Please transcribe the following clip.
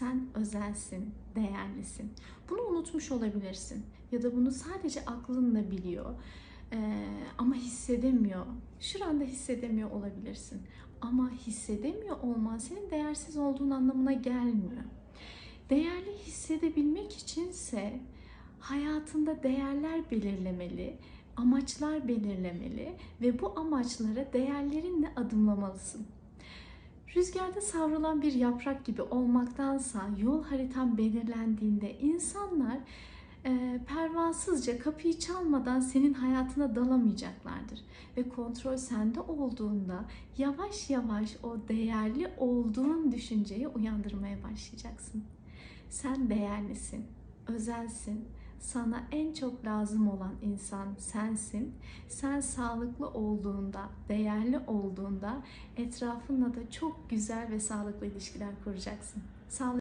sen özelsin, değerlisin. Bunu unutmuş olabilirsin ya da bunu sadece aklınla biliyor Ee, ama hissedemiyor. Şuranda hissedemiyor olabilirsin. Ama hissedemiyor olman senin değersiz olduğun anlamına gelmiyor. Değerli hissedebilmek içinse hayatında değerler belirlemeli, amaçlar belirlemeli ve bu amaçlara değerlerinle adımlamalısın. Rüzgarda savrulan bir yaprak gibi olmaktansa yol haritan belirlendiğinde insanlar e, pervasızca kapıyı çalmadan senin hayatına dalamayacaklardır. Ve kontrol sende olduğunda yavaş yavaş o değerli olduğun düşünceyi uyandırmaya başlayacaksın. Sen değerlisin, özelsin. Sana en çok lazım olan insan sensin. Sen sağlıklı olduğunda, değerli olduğunda etrafınla da çok güzel ve sağlıklı ilişkiler kuracaksın. Sağlık